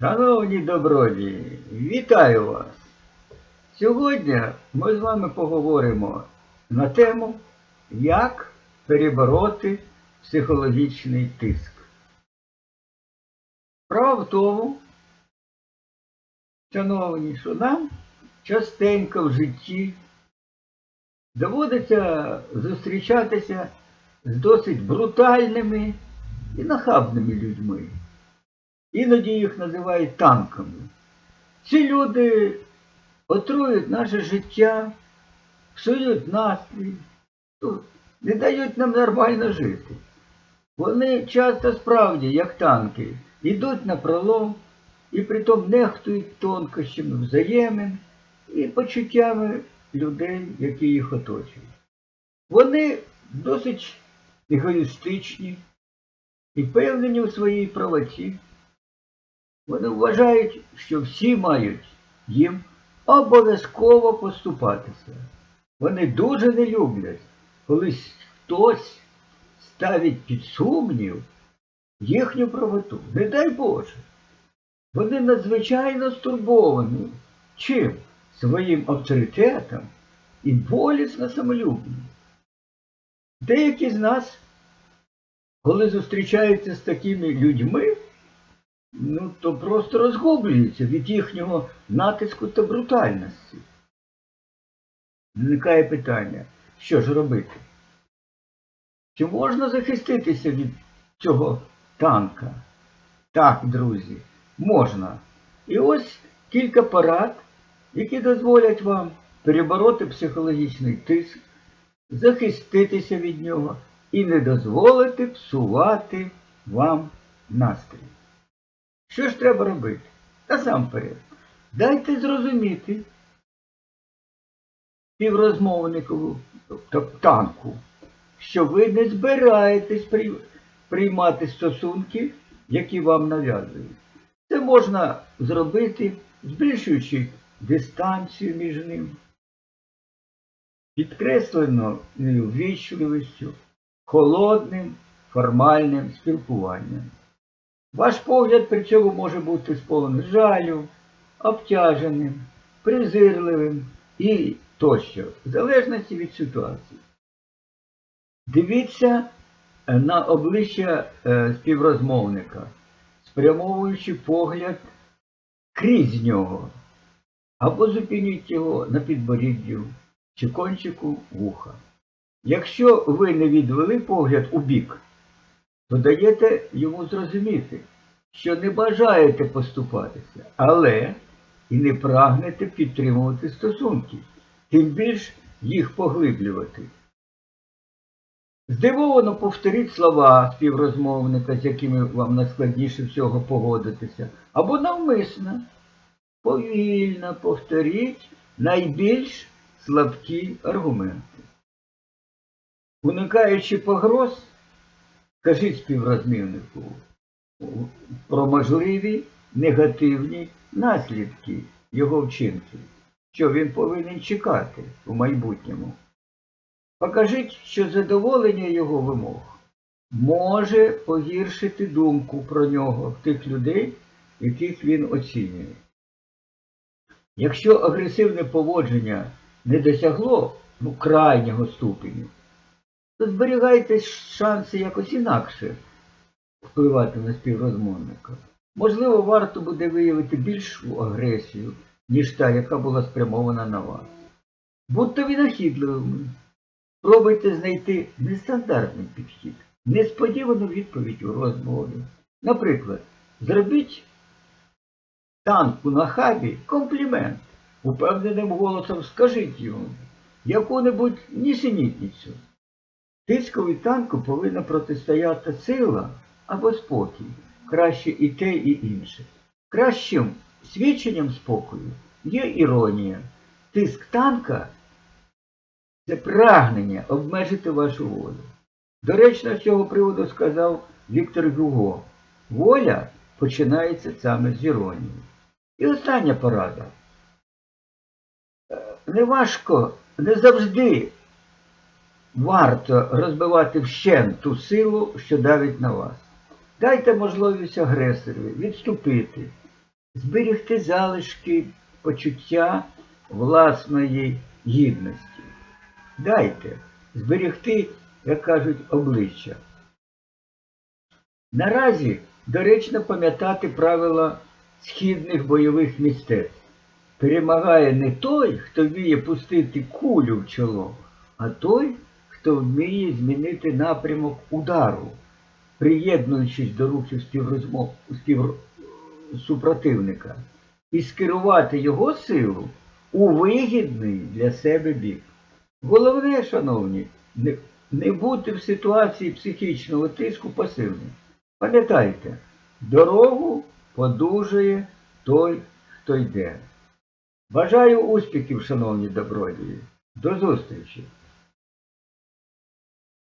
Шановні добродії, вітаю вас! Сьогодні ми з вами поговоримо на тему, як перебороти психологічний тиск. Справа в тому, шановні, що нам частенько в житті доводиться зустрічатися з досить брутальними і нахабними людьми. Іноді їх називають танками. Ці люди отрують наше життя, псують настрій, ну, не дають нам нормально жити. Вони часто справді, як танки, йдуть на пролом і притом нехтують тонкощами взаємин і почуттями людей, які їх оточують. Вони досить егоїстичні і впевнені у своїй правоті. Вони вважають, що всі мають їм обов'язково поступатися. Вони дуже не люблять, коли хтось ставить під сумнів їхню правоту. Не дай Боже. Вони надзвичайно стурбовані чим? Своїм авторитетом і болісно самолюбним. Деякі з нас, коли зустрічаються з такими людьми, ну, то просто розгублюються від їхнього натиску та брутальності. Виникає питання, що ж робити? Чи можна захиститися від цього танка? Так, друзі, можна. І ось кілька порад, які дозволять вам перебороти психологічний тиск, захиститися від нього і не дозволити псувати вам настрій. Що ж треба робити? Насамперед, дайте зрозуміти співрозмовникову, танку, що ви не збираєтесь при- приймати стосунки, які вам нав'язують. Це можна зробити, збільшуючи дистанцію між ним, підкресленою ввічливістю, холодним формальним спілкуванням. Ваш погляд при цьому може бути сповнений жалю, обтяженим, презирливим і тощо, в залежності від ситуації. Дивіться е, на обличчя е, співрозмовника, спрямовуючи погляд крізь нього, або зупиніть його на підборіддю чи кончику вуха. Якщо ви не відвели погляд у бік, то даєте йому зрозуміти, що не бажаєте поступатися, але і не прагнете підтримувати стосунки, тим більш їх поглиблювати. Здивовано повторіть слова співрозмовника, з якими вам найскладніше всього погодитися, або навмисно, повільно повторіть найбільш слабкі аргументи. Уникаючи погроз, Кажіть співрозмівнику про можливі негативні наслідки його вчинків, що він повинен чекати у майбутньому. Покажіть, що задоволення його вимог може погіршити думку про нього в тих людей, яких він оцінює. Якщо агресивне поводження не досягло ну, крайнього ступеню, то зберігайте шанси якось інакше впливати на співрозмовника. Можливо, варто буде виявити більшу агресію, ніж та, яка була спрямована на вас. Будьте винахідливими. Пробуйте знайти нестандартний підхід, несподівану відповідь у розмові. Наприклад, зробіть танку на хабі комплімент. Упевненим голосом скажіть йому яку-небудь нісенітницю. Тискові танку повинна протистояти сила або спокій, краще і те, і інше. Кращим свідченням спокою є іронія. Тиск танка це прагнення обмежити вашу волю. Доречно з цього приводу сказав Віктор Гюго. Воля починається саме з іронії. І остання порада. Е, Неважко, не завжди варто розбивати вщент ту силу, що давить на вас. Дайте можливість агресорові відступити зберегти залишки почуття власної гідності. Дайте зберегти, як кажуть, обличчя. Наразі доречно пам'ятати правила східних бойових мистецтв. Перемагає не той, хто вміє пустити кулю в чоло, а той, хто вміє змінити напрямок удару, приєднуючись до рухів співрозмов, спів... супротивника, і скерувати його силу у вигідний для себе бік. Головне, шановні, не, не бути в ситуації психічного тиску пасивним. Пам'ятайте, дорогу подужує той, хто йде. Бажаю успіхів, шановні добродії. До зустрічі!